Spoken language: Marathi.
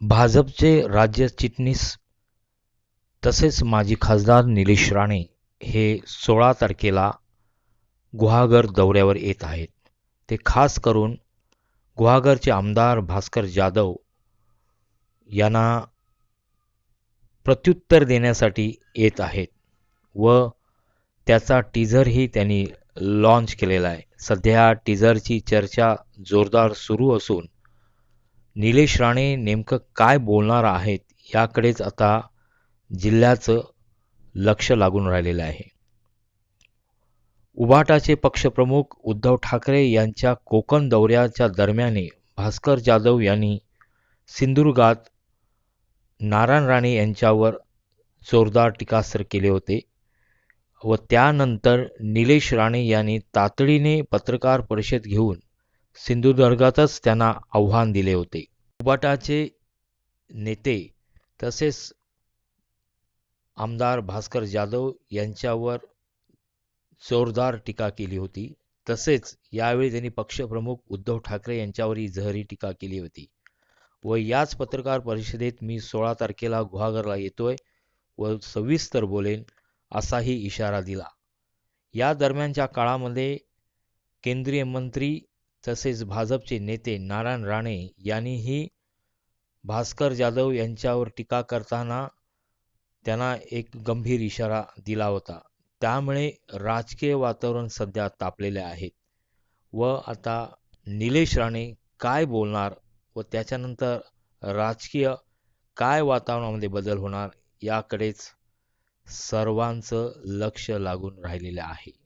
भाजपचे राज्य चिटणीस तसेच माजी खासदार निलेश राणे हे सोळा तारखेला गुहागर दौऱ्यावर येत आहेत. ते खास करून गुहागरचे आमदार भास्कर जाधव यांना प्रत्युत्तर देण्यासाठी येत आहेत व त्याचा टीझरही त्यांनी लॉन्च केलेला आहे. सध्या टीझरची चर्चा जोरदार सुरू असून निलेश राणे नेमकं काय बोलणार आहेत याकडेच आता जिल्ह्याचं लक्ष लागून राहिलेलं आहे. उभाटाचे पक्षप्रमुख उद्धव ठाकरे यांच्या कोकण दौऱ्याच्या दरम्याने भास्कर जाधव यांनी सिंधुदुर्गात नारायण राणे यांच्यावर जोरदार टीकास्त्र केले होते व त्यानंतर निलेश राणे यांनी तातडीने पत्रकार परिषद घेऊन सिंधुदुर्गातच त्यांना आव्हान दिले होते. उबाटाचे नेते तसेच आमदार भास्कर जाधव यांच्यावर जोरदार टीका केली होती. तसेच यावेळी त्यांनी पक्षप्रमुख उद्धव ठाकरे यांच्यावरही जहरी टीका केली होती. व याच पत्रकार परिषदेत मी सोळा तारखेला गुहागरला येतोय व सविस्तर बोलेन असाही इशारा दिला. या दरम्यानच्या काळामध्ये केंद्रीय मंत्री तसेच भाजपचे नेते नारायण राणे यांनीही भास्कर जाधव यांच्यावर टीका करताना त्यांना एक गंभीर इशारा दिला होता. त्यामुळे राजकीय वातावरण सध्या तापलेले आहेत व आता निलेश राणे काय बोलणार व त्याच्यानंतर राजकीय काय वातावरणामध्ये बदल होणार याकडेच सर्वांचं लक्ष लागून राहिलेलं आहे.